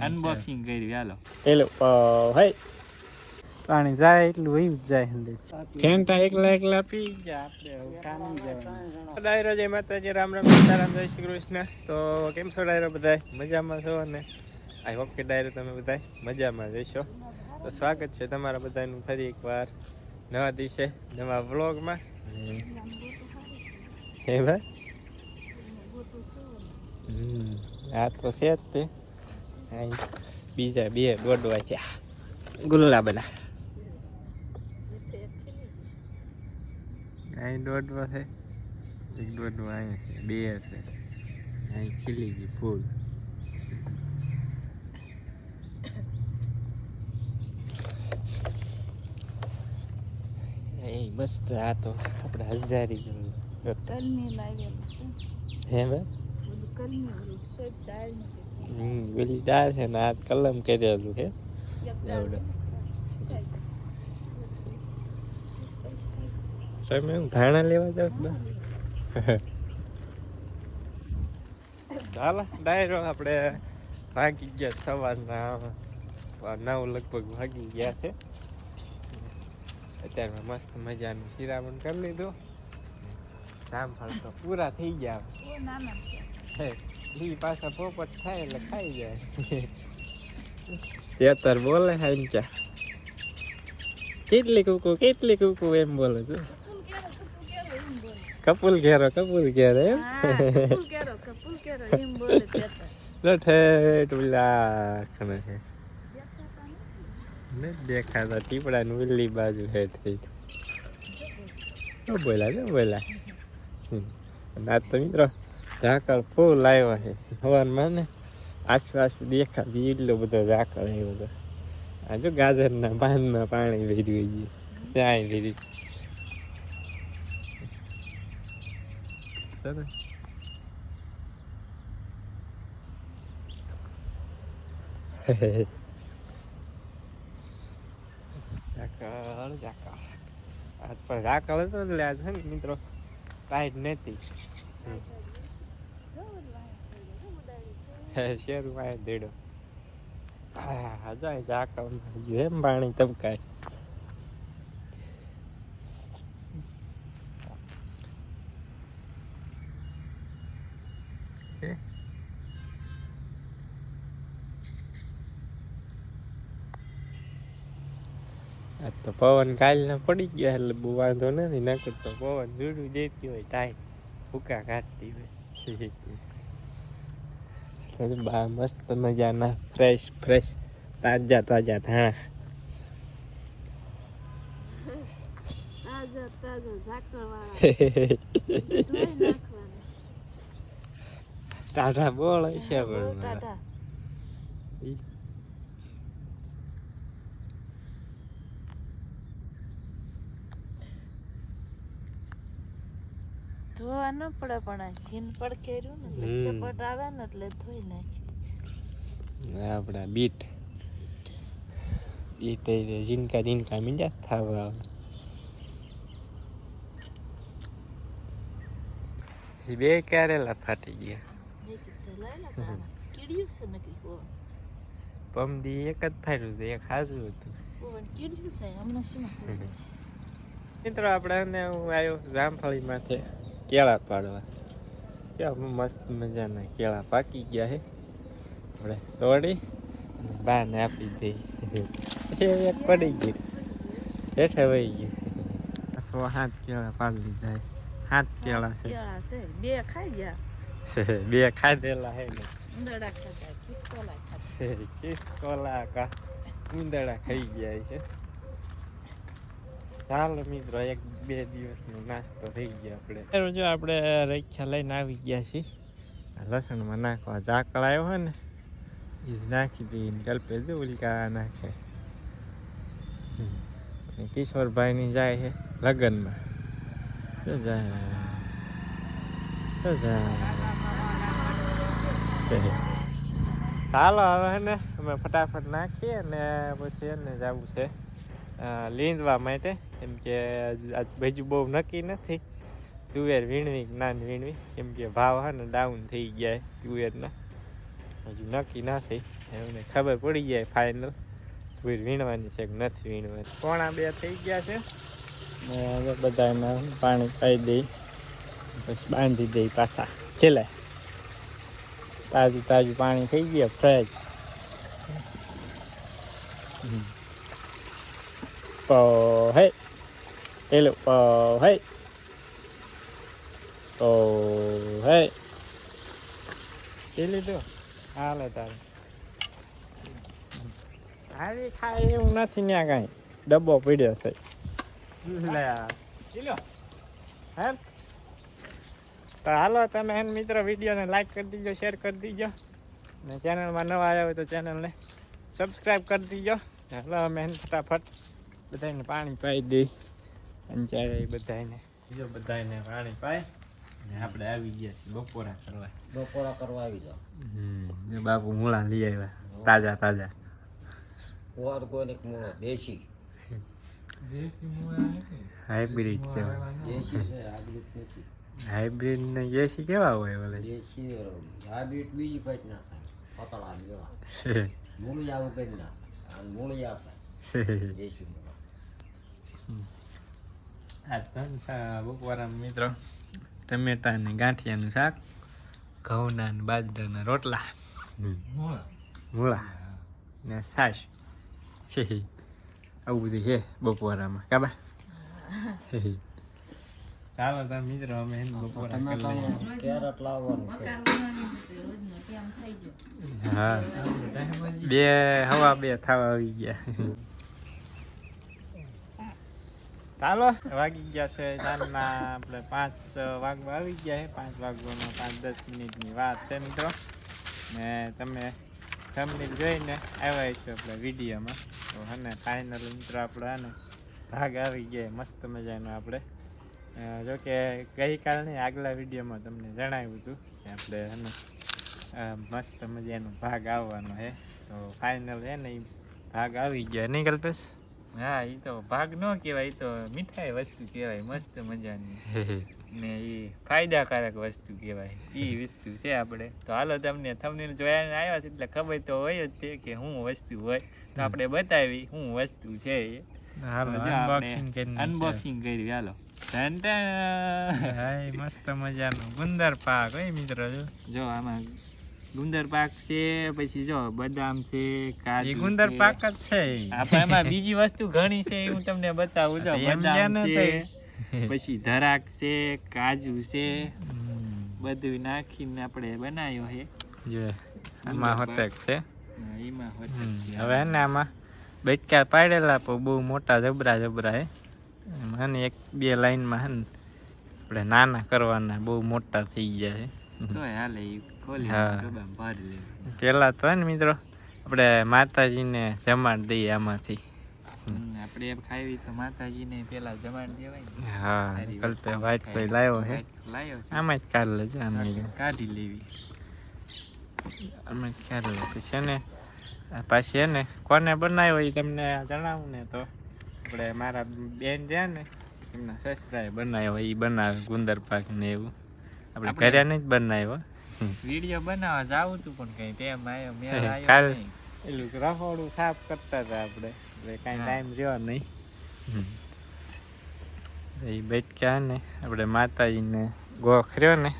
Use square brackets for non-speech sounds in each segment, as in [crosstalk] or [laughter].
Unboxing [laughs] કરી હાલો. પેલો હે પાણી જાય એટલું વહી જાય અંદર ફેંટા એકલા એકલા પી ગયા આપણે હવે જાય ડાયરો જય માતાજી રામ રામ સીતારામ જય શ્રી કૃષ્ણ. તો કેમ છો ડાયરો બધાય મજામાં છો અને? આઈ હોપ કે ડાયરો તમે બધાય મજામાં જઈશો તો સ્વાગત છે તમારા બધાનું ફરી એકવાર નવા દિવસે નવા વ્લોગમાં. હે ભાઈ? આ તો છે જ તે. અહીં બીજા બે દોડવા છે. ગુલ્લા બધા. અહીં દોડવા છે એક દોડવા અહીં છે બે છે. અહીં ખીલી ગઈ ફૂલ. મસ્ત આ તો આપણે હજારી હે ભાઈ? હમ પેલી દાળ છે ને આ કલમ કરેલું છે. તમે એમ ધાણા લેવા જાવ ચાલો ડાયરો આપણે ભાગી ગયા સવારના નવ લગભગ ભાગી ગયા છે. અત્યારમાં મસ્ત મજાનું શિરામણ કરી લીધું. જામફળ તો પૂરા થઈ ગયા. ઈ પાછા પોપટ થાય એટલે ખાઈ જાય. તેતર બોલે હાંચા કેટલી કુકુ કેટલી કુકુ એમ બોલે છું. કપૂલ ઘેરો કપૂલ ઘેરો એમ? કપૂલ કેરો કપૂલ દેખાતા. ને ટીપડા ની ઉલ્લી બાજુ હેઠ થઈ ન બોલા ન બોલા. હમ. તો મિત્રો ઝાકળ ફૂલ આવ્યા છે. સવારમાં ને આસપાસ દેખાતી એટલો બધો ઝાકળ એ હતો આ જો ગાજરના પાનમાં પાણી ભેર્યું ગયું ત્યાં ભેરી ઝાકળ ઝાકળ. આજ પણ ઝાકળ હતો એટલે આ છે ને મિત્રો ટાઈટ નથી. શેરું વાય દેડો હા જાય ઝાકળ મળી ગયું એમ પાણી તબકાય હે? આ તો પવન કાલના પડી ગયા એટલે બહુ વાંધો નથી નકર તો પવન જોડું દેતી હોય ટાઈટ ભૂકા કાઢતી હોય તો બા મસ્ત મજાના ફ્રેશ ફ્રેશ તાજા તાજા ધાણા. ટાઢા બોળ છે પણ ટાઢા ઈ- ધોવા ન પડે પણ આ જીન પડકેર્યું ને. ચપટ આવે ને એટલે ધોઈ નાખી. આપણા બીટ. બીટ એ જીનકા ઝીનકા મીંડા થવા આવે. બે ક્યારેલા ફાટી ગયા. પમદી એક જ ફાટ્યું હતું એક હાજુ હતું. [laughs] મિત્રો આપણે હું આવ્યો જામફળી માથે કેળા પાડવા. કેવા મસ્ત મજાના કેળા પાકી ગયા છે આપણે તોડી અને બાને આપી દઈ એક પડી ગઈ. હેઠે વહી ગયું સો હાથ કેળા પાડી લીધા હાથ કેળા છે. બે ખાઈ ગયા. બે ખાધેલા હે ને. ઉંદરડા ખાતા કિસકોલા કા ઉંદરડા ખાઈ ગયા છે ચાલો મિત્રો, એક બે દિવસનો નાસ્તો થઈ ગયો આપણે. જો આપણે રખ્યા લઈને આવી ગયા છીએ. લસણમાં નાખવા ઝાકળ આવ્યો હોય ને, એ નાખી દઈને ગલ્પે જો ઉલકા નાખે. કિશોરભાઈની જાય છે લગ્નમાં. જો જાય. જો જાય. ચાલો હવે ને, અમે ફટાફટ નાખીએ અને પછી એને જવું છે લીંદવા માટે. કેમ કે બીજું બહુ નક્કી નથી. તુવેર વીણવી કે ના વીણવી? કેમ કે ભાવ હા ને ડાઉન થઈ ગયા તુવેરના. હજુ નક્કી નથી. એમને ખબર પડી જાય ફાઇનલ તુવેર વીણવાની છે કે નથી વીણવાની? પોણા બે થઈ ગયા છે. ને હવે બધાને પાણી પાઈ દઈ, પછી બાંધી દઈ પાછા. છેલ્લે. તાજું તાજું પાણી થઈ ગયા ફ્રેશ તો, હે. પેલું પો હે પો હે એ લીધું હાલે તારે આવી ખાય એવું નથી ત્યાં કાંઈ ડબ્બો પીડ્યો છે લે હે તો હાલો તમે હે મિત્ર મિત્રો વિડીયોને લાઈક કરી દીજો શેર કરી દીજો ને ચેનલમાં નવા આવ્યા હોય તો ચેનલને સબસ્ક્રાઈબ કરી દીજો હાલો અમે ફટાફટ બધાને પાણી પાઈ દઈ ત્યારે બધાને જો બધાને પાણી પાય ને આપણે આવી ગયા છીએ બપોરા કરવા. બપોરા કરવા આવી જાઓ. જો બાપુ મૂળા લઈ આવ્યા તાજા તાજા. કોઈને મૂળો? દેશી. હાઇબ્રિડ છે દેશી છે હાઇબ્રિડ ને એસી કેવા હોય ભલે? દેશી હાઇબ્રિડ બીજી કંઈક ના થાય. પતળા જેવા. મૂળી આવું કરી ના મૂળી આ દેશી મૂળો. આ ત્રણ બપોરા મિત્રો. ટમેટા ને ગાંઠિયાનું શાક ઘઉંના ને બાજરાના રોટલા. મૂળા. ને છાશ. આવું બધું છે બપોરામાં. કાબા ચાલો તમે મિત્રો અમે એને બપોરા કેરેટ લાવવાનું છે. હા. બે હવા બે થવા આવી ગયા. ચાલો, વાગી ગયા છે ચાલના આપણે પાંચ વાગવા આવી ગયા છે. પાંચ વાગવામાં પાંચ, દસ મિનિટની વાત છે મિત્રો. ને તમે થંબનેલ જોઈને આવ્યા છો આપણે વિડીયોમાં. તો હને ફાઇનલ મિત્રો આપણે આને ભાગ આવી ગયા મસ્ત મજાનો આપણે. જોકે ગઈકાલની આગલા વિડીયોમાં તમને જણાવ્યું હતું કે આપણે હને મસ્ત મજાનો ભાગ આવવાનો છે. તો ફાઇનલ છે ને ભાગ આવી ગયા. નહીં કલ્પેશ? હા એ તો ભાગ ન કહેવાય એ તો મીઠાઈ વસ્તુ કહેવાય મસ્ત મજાની. [laughs] ને એ ફાયદાકારક વસ્તુ કહેવાય એ વસ્તુ છે આપણે. તો હાલો તમને થમને જોયા ને આવ્યા છે એટલે ખબર તો હોય જ છે કે હું વસ્તુ હોય. તો આપણે બતાવી હું વસ્તુ છે એ. અનબોક્સિંગ કરી હાલો. મસ્ત મજાનું ગુંદર પાક હોય મિત્રો જો. જો આમાં ગુંદર પાક છે પછી જો બદામ છે કાજુ ગુંદર પાક જ છે. આપણે એમાં બીજી વસ્તુ ઘણી છે હું તમને બતાવું. જો બદામ છે પછી ધરાક છે કાજુ છે. બધું નાખીને આપણે બનાવ્યો છે. જો આમાં હોતેક છે. એમાં હવે ને આમાં બેટકા પાડેલા પણ બહુ મોટા જબરા જબરા હે. એમાં એક બે લાઈનમાં હે ને આપણે નાના કરવાના બહુ મોટા થઈ ગયા છે. તોય હાલે ખોલી. ડબ્બામાં ભરી લે. કેલા તો ને મિત્રો આપણે માતાજીને જમાડ દઈએ આમાંથી. આપણે એમ ખાવી તો માતાજીને પેલા જમાડ દેવાય હા કલ તો વાઈટ કોઈ લાવ્યો હે? લાવ્યો છે. આમાં જ કાઢ લેજે આમાં કાઢી લેવી. કાઢ લે. પછી છે ને પાછી ને કોને બનાવ્યો એ તમને જણાવું ને તો. આપણે મારા બેન છે ને એમના સસરાએ બનાવ્યો એ બનાવે ગુંદર પાક ને એવું. આપણે ઘરે નહીં જ બનાવ્યો. વીડિયો બનાવવા જાવું તું પણ કઈ તેમ આવ્યો મેળ આવ્યો. પેલું રહોડું સાફ કરતા હતા આપણે. એટલે કાંઈ ટાઈમ રહ્યો નહીં. એ બેઠક્યા ને આપણે માતાજીને ગોખર્યો ને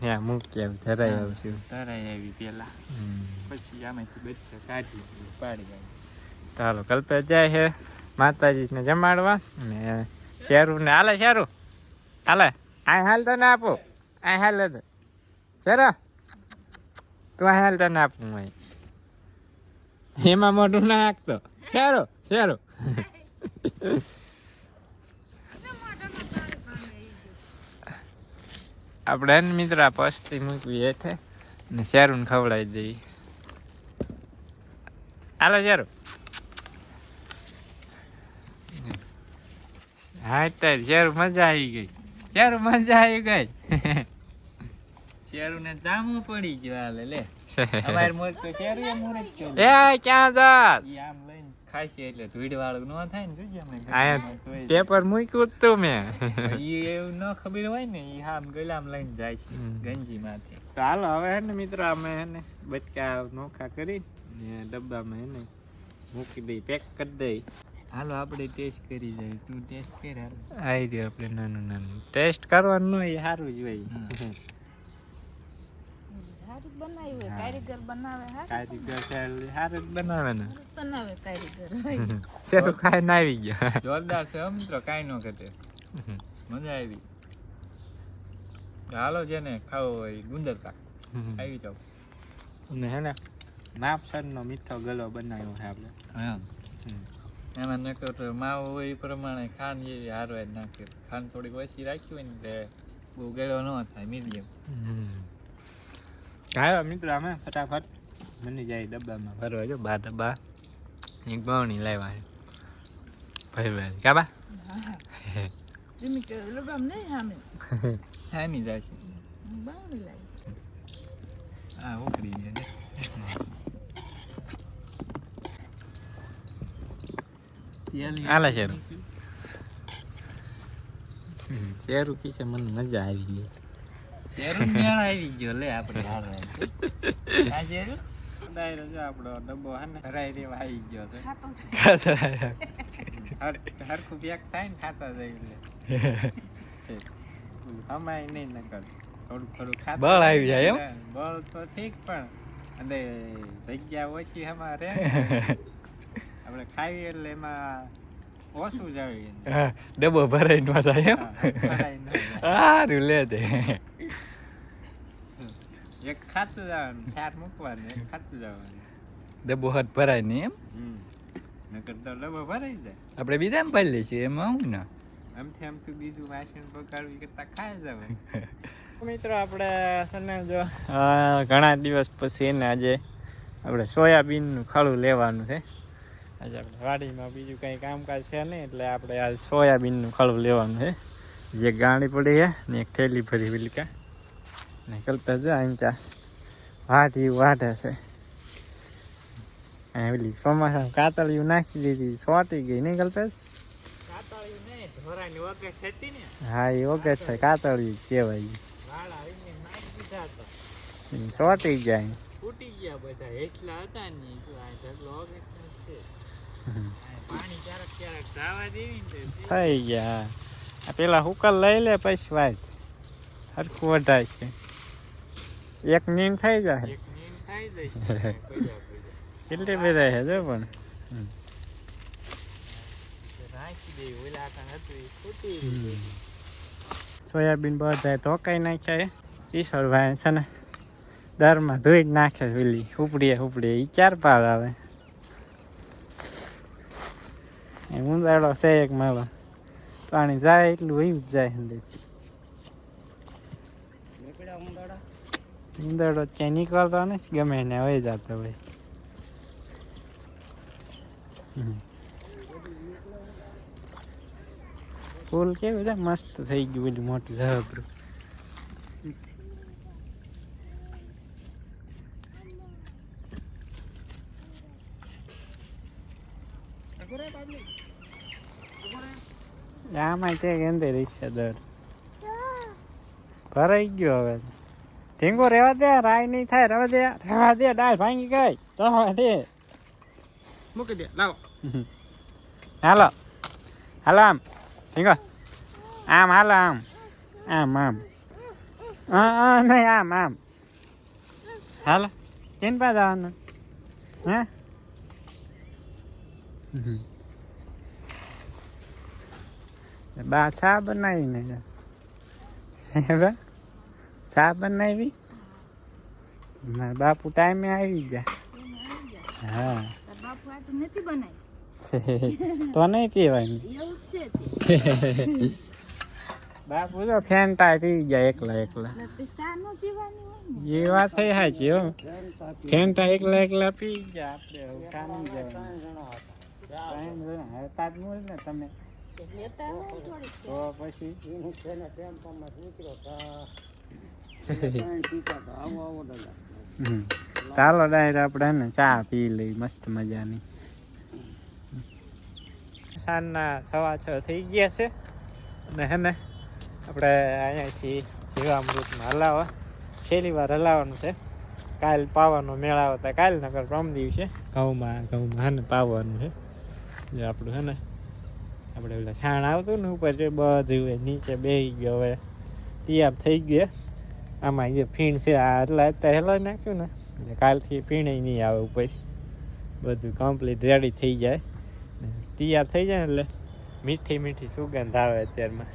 ત્યાં મૂકી આવું ધરાઈ. આવશું. તરાઈ આવી પેલા હમ. પછી આમાંથી બધા કાઢી પાડી ચાલો કલ્પે જાય છે માતાજીને જમાડવા ને શેરું ને હાલે શેરું હાલે આ હાલ તને આપું. આ હાલ તો શેરો તું આ હાલ તને આપું અહીં. એમાં મોઢું ના નાખતો શેરો શેરો. આપણે એને મિત્ર પસ્તી મૂકવી હેઠે ને શેરું ખવડાવી દઈએ. હાલો શેરું. હા તારી શેરું મજા આવી ગઈ. શેરું મજા આવી ગઈ. શેરું ને જામું પડી ગયો હાલે લે. [laughs] અમાર મોર તો ચેરું એ મોર જ એ ક્યાં જા ઈ આમ લઈને ખાસી એટલે ધૂળ વાળું ન થાય ને જોજે અમે આ પેપર મૂક્યું તો મે. ઈ એવું ન ખબર હોય ને ઈ હામ ગલામ લઈને જાય છે. ગંજી માંથી તો હાલો હવે હે ને મિત્ર અમે હે ને બચકા નોખા કરી ને ડબ્બામાં હે ને મૂકી દઈ પેક કરી દઈ. હાલો આપણે ટેસ્ટ કરી જાય. તું ટેસ્ટ કર હાલ. આવી દે આપણે નાનું નાનું. ટેસ્ટ કરવાનું હોય એ સારું જ હોય. હારું જ બનાવ્યું હોય કારીગર બનાવે કારીગર છે જ બનાવે ને. બનાવે કારીગર. હોય શેરું ખાઈને આવી ગયા. [laughs] જોરદાર છે મિત્રો કાંઈ ન ઘટે. મજા આવી. હાલો જેને ખાવો હોય ગુંદર પાક. આવી જાવ અને હે ને માપસરનો મીઠો ગલો બનાવ્યો છે આપણે. હા. હમ. એમાં નકર તો માવો હોય એ પ્રમાણે ખાંડ એ હારો જ નાખે. ખાંડ થોડીક ઓછી રાખી હોય ને એટલે બહુ ગળો ન થાય મીડિયમ. આવ્યો મિત્રો અમે ફટાફટ. બની જાય ડબ્બામાં. ભરવા જો બા ડબ્બા. એક બવણી લાવ્યા છે. ભાઈ ભાઈ ક્યાં બા? હામી. જાય છે. હા ઉકળી જાય આલે શેરું. શેરું કીશે મને મજા આવી ગઈ. શેરું મેળ આવી ગયો લે આપણે આ શેરું ડાયરો જો આપણો ડબ્બો હે ને ભરાઈ રેવા આવી ગયો છે. ખાતો હરખું પેક થાય ને ખાતા જાય એટલે. હમાય નહીં નકર. થોડું થોડું ખાતા બળ આવી જાય એમ? બળ તો ઠીક પણ અને જગ્યા ઓછી અમારે આપણે ખાઈએ એટલે એમાં ઓછું જ આવે ડબ્બો ભરાઈ ન થાય એમ. સારું લે તે. એક ખાતું જવાનું ચાર મૂકવાનું એક ખાતું જવાનું. ડબ્બો હાથ ભરાય નહીં એમ? નકર તો ડબ્બો ભરાઈ જાય. આપણે બીજા પાડી લઈશું એમાં હું ને. આમથી આમ તું બીજું વાસણ બગાડવી કરતા ખાઈ જવાય મિત્રો આપણે છે ને જો ઘણા દિવસ પછી એને આજે આપણે સોયાબીનનું ખાડું લેવાનું છે. આજે આપણે વાડીમાં બીજું કંઈ કામકાજ છે નહીં એટલે આપણે આ સોયાબીનનું ખાડું લેવાનું છે. જે ગાણી પડી છે ને એક થેલી ભરી વિલકા ને કરતા જો અહીં ત્યાં. વાઢી વાઢે છે. અહીં પેલી ચોમાસા કાતળિયું નાખી દીધી, સોટી ગઈ. નહીં કલ્પેશ હા એ ઓકે છે. કાતળિયું કહેવાય સોટી જાય. ફૂટી ગયા. બધા એટલા હતા ને ઢગલો પાણી ક્યારેક ક્યારેક દાવા દેવી ને થઈ ગયા પેલા હુકલ લઈ લે પછી વાત. હરખું વઢાય છે. એક નીમ થઈ જાય. [laughs] કેટલી બધા છે જો પણ. સોયાબીન બધા ધોકાઈ નાખ્યા છે. ભાઈ છે ને દરમાં ધોઈ જ નાખે પેલી ઉપડીએ ઉપડીએ. એ ચાર પાર આવે. એ ઉંદાડો છે એક માળો. પાણી જાય એટલું એવું જ જાય અંદર ચે નીકળતો નથી ગમે એને વહી જતો ભાઈ ફૂલ કેવું છે? મસ્ત થઈ ગયું પેલું મોટું ઝબરું આમાં છે કે અંદર રિક્ષા દર? ભરાઈ ગયો હવે. ઢીંગો રહેવા દે રાય નહીં થાય રહેવા દે રહેવા દે ડાળ ભાંગી ગઈ રહેવા દે. મૂકી દે લાવો. હાલો હાલો આમ ઢીંગો આમ હાલો આમ આમ આમ. હા નહીં આમ આમ. હાલો કેન પા જવાનું? હે? ચા બનાવીને? બા? ચા બનાવી? મારા બાપુ ટાઈમે આવી ગયા. હા. [laughs] તો નહીં પીવાની? [laughs] બાપુ તો ફેન્ટા પી ગયા એકલા એકલા. એ વાત થઈ સાચી હો. ફેન્ટા એકલા એકલા પી ગયા આપણે હવે જવાનું. હતા જ મૂળ ને તમે. તો પછી. ચાલો ડાયર આપણે ને ચા પી લઈ, મસ્ત મજાની. સાંજના સવા છ થઈ ગયા છે. અને હે ને આપણે અહીંયા છીએ જીવામૃતમાં હલાવવા છેલ્લી વાર હલાવવાનું છે. કાલ પાવાનો મેળાવો તો કાલ નગર પ્રમ દિવસે. ઘઉંમાં ઘઉંમાં હે ને પાવાનું છે. જે આપણું હે ને આપણે પેલા છાણ આવતું ને ઉપર જે બધું નીચે બેસી ગયો હવે. તૈયાર થઈ ગયા. આમાં જે ફીણ છે, આ એટલા અત્યારે હલાવી નાખ્યું ને એટલે કાલથી ફીણ નહીં આવે ઉપર. બધું કમ્પ્લીટ રેડી થઈ જાય. તૈયાર થઈ જાય એટલે મીઠી મીઠી સુગંધ આવે અત્યારમાં.